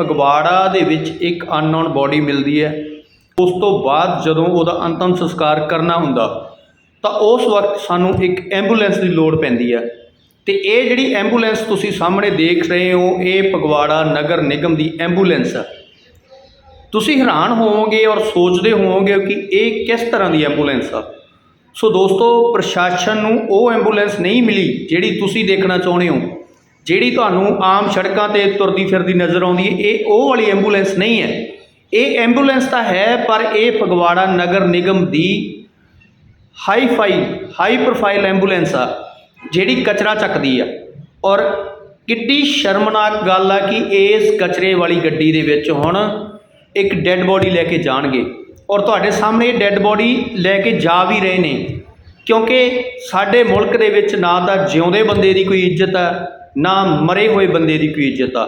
ਫਗਵਾੜਾ ਦੇ ਵਿੱਚ ਇੱਕ ਅਨਨੋਨ ਬੋਡੀ ਮਿਲਦੀ ਹੈ। ਉਸ ਤੋਂ ਬਾਅਦ ਜਦੋਂ ਉਹਦਾ ਅੰਤਮ ਸੰਸਕਾਰ ਕਰਨਾ ਹੁੰਦਾ, ਤਾਂ ਉਸ ਵਕਤ ਸਾਨੂੰ ਇੱਕ ਐਂਬੂਲੈਂਸ ਦੀ ਲੋੜ ਪੈਂਦੀ ਹੈ। ਤੇ ਇਹ ਜਿਹੜੀ ਐਂਬੂਲੈਂਸ ਤੁਸੀਂ ਸਾਹਮਣੇ ਦੇਖ ਰਹੇ ਹੋ, ਇਹ ਫਗਵਾੜਾ ਨਗਰ ਨਿਗਮ ਦੀ ਐਂਬੂਲੈਂਸ ਹੈ। ਤੁਸੀਂ ਹੈਰਾਨ ਹੋਵੋਗੇ ਔਰ ਸੋਚਦੇ ਹੋਵੋਗੇ ਕਿ ਇਹ ਕਿਸ ਤਰ੍ਹਾਂ ਦੀ ਐਂਬੂਲੈਂਸ ਆ। ਸੋ ਦੋਸਤੋ, ਪ੍ਰਸ਼ਾਸਨ ਨੂੰ ਉਹ ਐਂਬੂਲੈਂਸ ਨਹੀਂ ਮਿਲੀ ਜਿਹੜੀ ਤੁਸੀਂ ਦੇਖਣਾ ਚਾਹੁੰਦੇ ਹੋ। ਜਿਹੜੀ ਤੁਹਾਨੂੰ ਆਮ ਸੜਕਾਂ ਤੇ ਤੁਰਦੀ ਫਿਰਦੀ ਨਜ਼ਰ ਆਉਂਦੀ ਹੈ, ਇਹ ਉਹ ਵਾਲੀ ਐਂਬੂਲੈਂਸ ਨਹੀਂ ਹੈ। ਇਹ ਐਂਬੂਲੈਂਸ ਤਾਂ ਹੈ, ਪਰ ਇਹ ਫਗਵਾੜਾ ਨਗਰ ਨਿਗਮ ਦੀ hi fi high profile ambulance ਆ, ਜਿਹੜੀ ਕਚਰਾ ਚੱਕਦੀ ਆ। ਔਰ ਕਿੱਡੀ ਸ਼ਰਮਨਾਕ ਗੱਲ ਆ ਕਿ ਇਸ ਕਚਰੇ ਵਾਲੀ ਗੱਡੀ ਦੇ ਵਿੱਚ ਹੁਣ ਇੱਕ ਡੈੱਡ ਬੋਡੀ ਲੈ ਕੇ ਜਾਣਗੇ। ਔਰ ਤੁਹਾਡੇ ਸਾਹਮਣੇ ਇਹ ਡੈੱਡ ਬੋਡੀ ਲੈ ਕੇ ਜਾ ਵੀ ਰਹੇ ਨੇ, ਕਿਉਂਕਿ ਸਾਡੇ ਮੁਲਕ ਦੇ ਵਿੱਚ ਨਾ ਤਾਂ ਜਿਉਂਦੇ ਬੰਦੇ ਦੀ ਕੋਈ ਇੱਜ਼ਤ ਆ ਨਾ ਮਰੇ ਹੋਏ ਬੰਦੇ ਦੀ ਕੋਈ ਇੱਜ਼ਤ ਆ।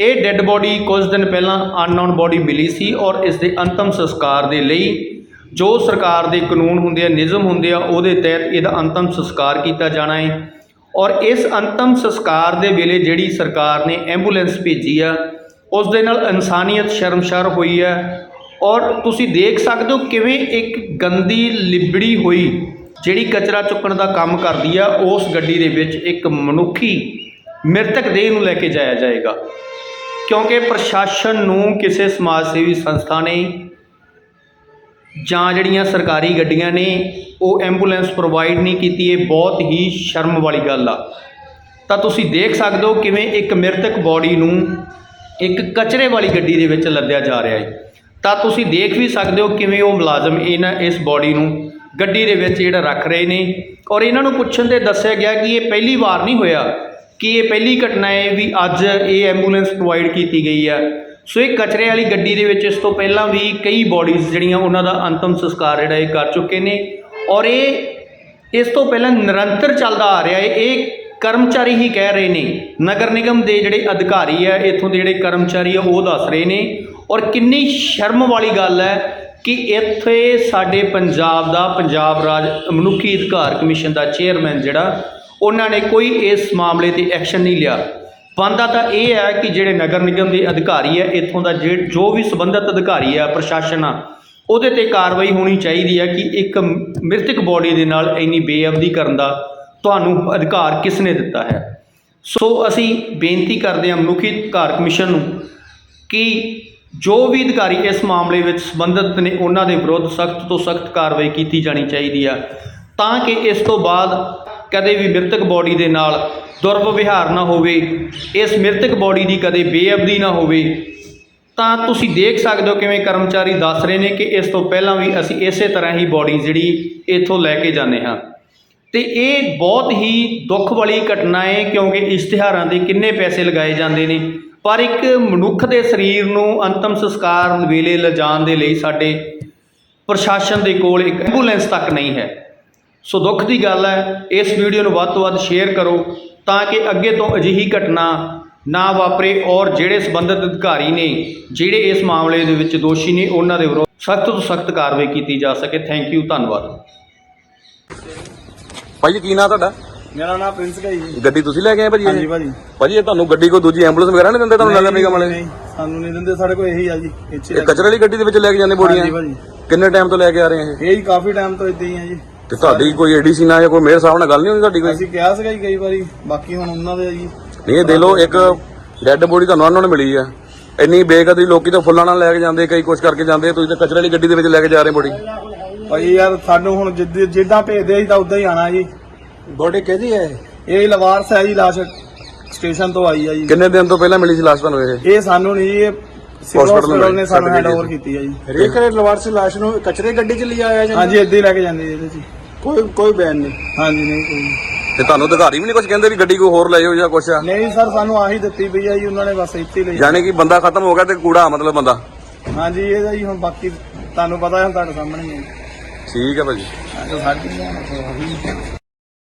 ਇਹ ਡੈੱਡ ਬੋਡੀ ਕੁਝ ਦਿਨ ਪਹਿਲਾਂ ਅਨਨੋਨ ਬੋਡੀ ਮਿਲੀ ਸੀ ਔਰ ਇਸ ਦੇ ਅੰਤਮ ਸੰਸਕਾਰ ਦੇ ਲਈ ਜੋ ਸਰਕਾਰ ਦੇ ਕਾਨੂੰਨ ਹੁੰਦੇ ਆ, ਨਿਯਮ ਹੁੰਦੇ ਆ, ਉਹਦੇ ਤਹਿਤ ਇਹਦਾ ਅੰਤਮ ਸੰਸਕਾਰ ਕੀਤਾ ਜਾਣਾ ਹੈ। ਔਰ ਇਸ ਅੰਤਮ ਸੰਸਕਾਰ ਦੇ ਵੇਲੇ ਜਿਹੜੀ ਸਰਕਾਰ ਨੇ ਐਂਬੂਲੈਂਸ ਭੇਜੀ ਆ ਉਸ ਦੇ ਨਾਲ ਇਨਸਾਨੀਅਤ ਸ਼ਰਮਸ਼ਾਰ ਹੋਈ ਹੈ ਔਰ ਤੁਸੀਂ ਦੇਖ ਸਕਦੇ ਹੋ ਕਿਵੇਂ ਇੱਕ ਗੰਦੀ, ਲਿਬੜੀ ਹੋਈ ਜਿਹੜੀ ਕਚਰਾ ਚੁੱਕਣ ਦਾ ਕੰਮ ਕਰਦੀ ਆ, ਉਸ ਗੱਡੀ ਦੇ ਵਿੱਚ ਇੱਕ ਮਨੁੱਖੀ ਮ੍ਰਿਤਕ ਦੇਹ ਨੂੰ ਲੈ ਕੇ ਜਾਇਆ ਜਾਏਗਾ। ਕਿਉਂਕਿ ਪ੍ਰਸ਼ਾਸਨ ਨੂੰ ਕਿਸੇ ਸਮਾਜ ਸੇਵੀ ਸੰਸਥਾ ਨੇ ਜਾਂ ਜਿਹੜੀਆਂ ਸਰਕਾਰੀ ਗੱਡੀਆਂ ਨੇ, ਉਹ ਐਂਬੂਲੈਂਸ ਪ੍ਰੋਵਾਈਡ ਨਹੀਂ ਕੀਤੀ, ਇਹ ਬਹੁਤ ਹੀ ਸ਼ਰਮ ਵਾਲੀ ਗੱਲ ਆ। ਤਾਂ ਤੁਸੀਂ ਦੇਖ ਸਕਦੇ ਹੋ ਕਿਵੇਂ ਇੱਕ ਮ੍ਰਿਤਕ ਬੋਡੀ ਨੂੰ ਇੱਕ ਕਚਰੇ ਵਾਲੀ ਗੱਡੀ ਦੇ ਵਿੱਚ ਲੱਦਿਆ ਜਾ ਰਿਹਾ ਹੈ। ਤਾਂ ਤੁਸੀਂ ਦੇਖ ਵੀ ਸਕਦੇ ਹੋ ਕਿਵੇਂ ਉਹ ਮੁਲਾਜ਼ਮ ਇਹਨਾਂ, ਇਸ ਬੋਡੀ ਨੂੰ ਗੱਡੀ ਦੇ ਵਿੱਚ ਜਿਹੜਾ ਰੱਖ ਰਹੇ ਨੇ। ਔਰ ਇਹਨਾਂ ਨੂੰ ਪੁੱਛਣ ਤੇ ਦੱਸਿਆ ਗਿਆ ਕਿ ਇਹ ਪਹਿਲੀ ਵਾਰ ਨਹੀਂ ਹੋਇਆ। ਕਿ ਇਹ ਪਹਿਲੀ ਘਟਨਾ ਹੈ ਵੀ ਅੱਜ ਇਹ ਐਂਬੂਲੈਂਸ ਪ੍ਰੋਵਾਈਡ ਕੀਤੀ ਗਈ ਆ। ਸੋ ਇਹ ਕਚਰੇ ਵਾਲੀ ਗੱਡੀ ਦੇ ਵਿੱਚ ਇਸ ਤੋਂ ਪਹਿਲਾਂ ਵੀ ਕਈ ਬੋਡੀਜ਼ ਜਿਹੜੀਆਂ ਉਹਨਾਂ ਦਾ ਅੰਤਮ ਸੰਸਕਾਰ ਜਿਹੜਾ ਇਹ ਕਰ ਚੁੱਕੇ ਨੇ। ਔਰ ਇਹ ਇਸ ਤੋਂ ਪਹਿਲਾਂ ਨਿਰੰਤਰ ਚੱਲਦਾ ਆ ਰਿਹਾ ਹੈ। ਇਹ ਕਰਮਚਾਰੀ ਹੀ ਕਹਿ ਰਹੇ ਨੇ, ਨਗਰ ਨਿਗਮ ਦੇ ਜਿਹੜੇ ਅਧਿਕਾਰੀ ਆ, ਇੱਥੋਂ ਦੇ ਜਿਹੜੇ ਕਰਮਚਾਰੀ ਆ, ਉਹ ਦੱਸ ਰਹੇ ਨੇ। ਔਰ ਕਿੰਨੀ ਸ਼ਰਮ ਵਾਲੀ ਗੱਲ ਹੈ ਕਿ ਇੱਥੇ ਸਾਡੇ ਪੰਜਾਬ ਦਾ ਪੰਜਾਬ ਰਾਜ ਮਨੁੱਖੀ ਅਧਿਕਾਰ ਕਮਿਸ਼ਨ ਦਾ ਚੇਅਰਮੈਨ ਜਿਹੜਾ ਉਹਨਾਂ ਨੇ ਕੋਈ ਇਸ ਮਾਮਲੇ ਤੇ ਐਕਸ਼ਨ ਨਹੀਂ ਲਿਆ। ਬੰਦਾ ਤਾਂ ਇਹ ਹੈ ਕਿ ਜਿਹੜੇ ਨਗਰ ਨਿਗਮ ਦੇ ਅਧਿਕਾਰੀ ਹੈ, ਇੱਥੋਂ ਦਾ ਜੇ ਜੋ ਵੀ ਸੰਬੰਧਿਤ ਅਧਿਕਾਰੀ ਹੈ, ਪ੍ਰਸ਼ਾਸਨ ਆ, ਉਹਦੇ ਤੇ ਕਾਰਵਾਈ ਹੋਣੀ ਚਾਹੀਦੀ ਹੈ ਕਿ ਇੱਕ ਮ੍ਰਿਤਕ ਬੋਡੀ ਦੇ ਨਾਲ ਇੰਨੀ ਬੇਅਬਦੀ ਕਰਨ ਦਾ ਤੁਹਾਨੂੰ ਅਧਿਕਾਰ ਕਿਸ ਨੇ ਦਿੱਤਾ ਹੈ। ਸੋ ਅਸੀਂ ਬੇਨਤੀ ਕਰਦੇ ਹਾਂ ਮਨੁੱਖੀ ਅਧਿਕਾਰ ਕਮਿਸ਼ਨ ਨੂੰ ਕਿ ਜੋ ਵੀ ਅਧਿਕਾਰੀ ਇਸ ਮਾਮਲੇ ਵਿੱਚ ਸੰਬੰਧਿਤ ਨੇ, ਉਹਨਾਂ ਦੇ ਵਿਰੁੱਧ ਸਖਤ ਤੋਂ ਸਖਤ ਕਾਰਵਾਈ ਕੀਤੀ ਜਾਣੀ ਚਾਹੀਦੀ ਆ ਤਾਂ ਕਿ ਇਸ ਤੋਂ ਬਾਅਦ ਕਦੇ ਵੀ ਮ੍ਰਿਤਕ ਬੋਡੀ ਦੇ ਨਾਲ ਦੁਰਵਿਵਹਾਰ ਨਾ ਹੋਵੇ, ਇਸ ਮ੍ਰਿਤਕ ਬੋਡੀ ਦੀ ਕਦੇ ਬੇਅਬਦੀ ਨਾ ਹੋਵੇ, ਤਾਂ ਤੁਸੀਂ ਦੇਖ ਸਕਦੇ ਹੋ ਕਿਵੇਂ ਕਰਮਚਾਰੀ ਦੱਸ ਰਹੇ ਨੇ ਕਿ ਇਸ ਤੋਂ ਪਹਿਲਾਂ ਵੀ ਅਸੀਂ ਇਸੇ ਤਰ੍ਹਾਂ ਹੀ ਬੋਡੀ ਜਿਹੜੀ ਇੱਥੋਂ ਲੈ ਕੇ ਜਾਂਦੇ ਹਾਂ। ਤੇ ਇਹ ਬਹੁਤ ਹੀ ਦੁੱਖ ਵਾਲੀ ਘਟਨਾ ਹੈ ਕਿਉਂਕਿ ਇਸ਼ਤਿਹਾਰਾਂ ਦੇ ਕਿੰਨੇ ਪੈਸੇ ਲਗਾਏ ਜਾਂਦੇ ਨੇ। ਪਰ ਇੱਕ ਮਨੁੱਖ ਦੇ ਸਰੀਰ ਨੂੰ ਅੰਤਮ ਸੰਸਕਾਰ ਵੇਲੇ ਲਿਜਾਣ ਦੇ ਲਈ ਸਾਡੇ ਪ੍ਰਸ਼ਾਸਨ ਦੇ ਕੋਲ ਇੱਕ ਐਂਬੂਲੈਂਸ ਤੱਕ ਨਹੀਂ ਹੈ। ਸੋ ਦੁੱਖ ਦੀ ਗੱਲ ਹੈ ਇਸ ਵੀਡੀਓ ਨੂੰ ਵੱਧ ਤੋਂ ਵੱਧ ਸ਼ੇਅਰ ਕਰੋ ਤਾਂ ਕਿ ਅੱਗੇ ਤੋਂ ਅਜਿਹੀ ਘਟਨਾ ਨਾ ਵਾਪਰੇ ਔਰ ਜਿਹੜੇ ਸੰਬੰਧਿਤ ਅਧਿਕਾਰੀ ਨੇ ਜਿਹੜੇ ਇਸ ਮਾਮਲੇ ਦੇ ਵਿੱਚ ਦੋਸ਼ੀ ਨੇ ਉਹਨਾਂ ਦੇ ਵਿਰੁੱਧ ਸਖਤ ਤੋਂ ਸਖਤ ਕਾਰਵਾਈ ਕੀਤੀ ਜਾ ਸਕੇ। ਥੈਂਕ ਯੂ ਧੰਨਵਾਦ। ਭਾਜੀ ਕੀ ਨਾਂ ਤੁਹਾਡਾ? ਮੇਰਾ ਨਾਮ ਪ੍ਰਿੰਸ ਹੈ ਜੀ। ਗੱਡੀ ਤੁਸੀਂ ਲੈ ਕੇ ਆਏ ਭਾਜੀ ਹਾਂਜੀ? ਭਾਜੀ। ਭਾਜੀ ਇਹ ਤੁਹਾਨੂੰ ਗੱਡੀ ਕੋਈ ਦੂਜੀ ਐਂਬੂਲੈਂਸ ਵਗੈਰਾ ਨਹੀਂ ਦਿੰਦੇ ਤੁਹਾਨੂੰ ਨਗਰ ਨਿਗਮ ਵਾਲੇ? ਨਹੀਂ ਸਾਨੂੰ ਨਹੀਂ ਦਿੰਦੇ ਸਾਡੇ ਕੋਲ ਇਹੀ ਆ ਜੀ ਇੱਥੇ ਇਹ ਕਚਰੇ ਵਾਲੀ ਗੱਡੀ ਦੇ ਵਿੱਚ ਲੈ ਕੇ ਜਾਂਦੇ ਭਾਜੀ। ਕਿੰਨੇ ਟਾਈਮ ਤੋਂ ਲੈ ਕੇ ਆ ਰਹੇ ਆ ਇਹ? ਇਹ ਹੀ ਕਾਫੀ ਟਾਈਮ ਤੋਂ ਇਦਾਂ ਹੀ ਆ ਜੀ। ਤੇ ਤੁਹਾਡੀ ਕੋਈ ਏਡੀਸੀ ਨਾਲ ਜਾਂ ਕੋਈ ਮੇਅਰ ਸਾਹਿਬ ਨਾਲ ਗੱਲ ਨਹੀਂ ਹੋਈ ਤੁਹਾਡੀ ਕੋਈ? ਅਸੀਂ ਕਿਹਾ ਸੀਗਾ ਜੀ ਕਈ ਵਾਰੀ ਬਾਕੀ ਹੁਣ ਉਹਨਾਂ ਦੇ ਆ ਜੀ। ਨਹੀਂ ਇਹ ਦੇ ਲਓ ਇੱਕ ਡੈੱਡ ਬੋਡੀ ਤੁਹਾਨੂੰ ਉਹਨਾਂ ਨੂੰ ਮਿਲੀ ਆ। ਇੰਨੀ ਬੇਕਦਰੀ ਲੋਕੀ ਤਾਂ ਫੁੱਲਾਂ ਨਾਲ ਲੈ ਕੇ ਜਾਂਦੇ ਕਈ ਕੁਛ ਕਰਕੇ ਜਾਂਦੇ ਤੁਸੀਂ ਤਾਂ ਕਚਰੇ ਵਾਲੀ ਗੱਡੀ ਦੇ ਵਿੱਚ ਲੈ ਕੇ ਜਾ ਰਹੇ ਬੋਡੀ। ਭਾਈ ਯਾਰ ਸਾਨੂੰ ਹੁਣ ਜਿੱਦ- ਜਿੱਦਾਂ ਭੇਜਦੇ ਅਸੀਂ ਤਾਂ ਉਦਾਂ ਹੀ ਆਣਾ ਜੀ। ਬੋਡੀ ਕਿਹਦੀ ਹੈ ਇਹ? ਲਵਾਰਸ ਹੈ ਜੀ ਲਾਸ਼ ਸਟੇਸ਼ਨ ਤੋਂ ਆਈ ਆ ਜੀ। ਕਿੰਨੇ ਦਿਨ ਤੋਂ ਪਹਿਲਾਂ ਮਿਲੀ ਸੀ ਲਾਸਟ ਤੁਹਾਨੂੰ ਇਹ? ਇਹ ਸਾਨੂੰ ਨਹੀਂ ਜੀ ਇਹ ਸਿਵਲ Hospital ਹਸਪੀਟਲ ਨੇ ਸਾਨੂੰ ਛੱਡ ਹੈਂਡ ਗਈ ਓਵਰ ਜੀ। ਕੀਤੀ ਆ ਜੀ। ਹਰੇਕ ਲਵਾਰ ਸੇ ਲਾਸ਼ ਨੂੰ ਕਚਰੇ ਗੱਡੀ 'ਚ ਲਿਆ ਆਇਆ ਜਾਂ ਹਾਂਜੀ ਏਦਾਂ ਹੀ ਲੈ ਕੇ ਜਾਂਦੇ ਜੀ ਇਹਦੇ 'ਚ। ਹੀ। ਕੋਈ ਕੋਈ ਬਿਆਨ ਨਹੀਂ। ਹਾਂਜੀ ਨਹੀਂ ਕੋਈ। ਤੇ ਤੁਹਾਨੂੰ ਅਧਿਕਾਰੀ ਵੀ ਨਹੀਂ ਕੁਝ ਕਹਿੰਦੇ ਵੀ ਗੱਡੀ ਕੋਈ ਹੋਰ ਲੈ ਜਾਓ ਜਾਂ ਕੁਛ? ਆ ਨਹੀਂ ਸਰ ਸਾਨੂੰ ਆਹੀ ਦਿੱਤੀ ਪਈ ਆ ਜੀ ਉਹਨਾਂ ਨੇ ਬਸ ਇੱਥੇ ਲਈ। ਯਾਨੀ ਕਿ ਬੰਦਾ ਖਤਮ ਹੋ ਗਿਆ ਤੇ ਕੂੜਾ ਮਤਲਬ ਬੰਦਾ। ਹਾਂਜੀ ਇਹਦਾ ਜੀ ਹੁਣ ਬਾਕੀ ਤੁਹਾਨੂੰ ਪਤਾ ਹੈ ਹੁਣ ਤੁਹਾਡੇ ਸਾਹਮਣੇ ਹੀ ਹੈ। ਠੀਕ ਹੈ ਭਾਜੀ। ਹਾਂ ਤਾਂ ਸਾਡੀ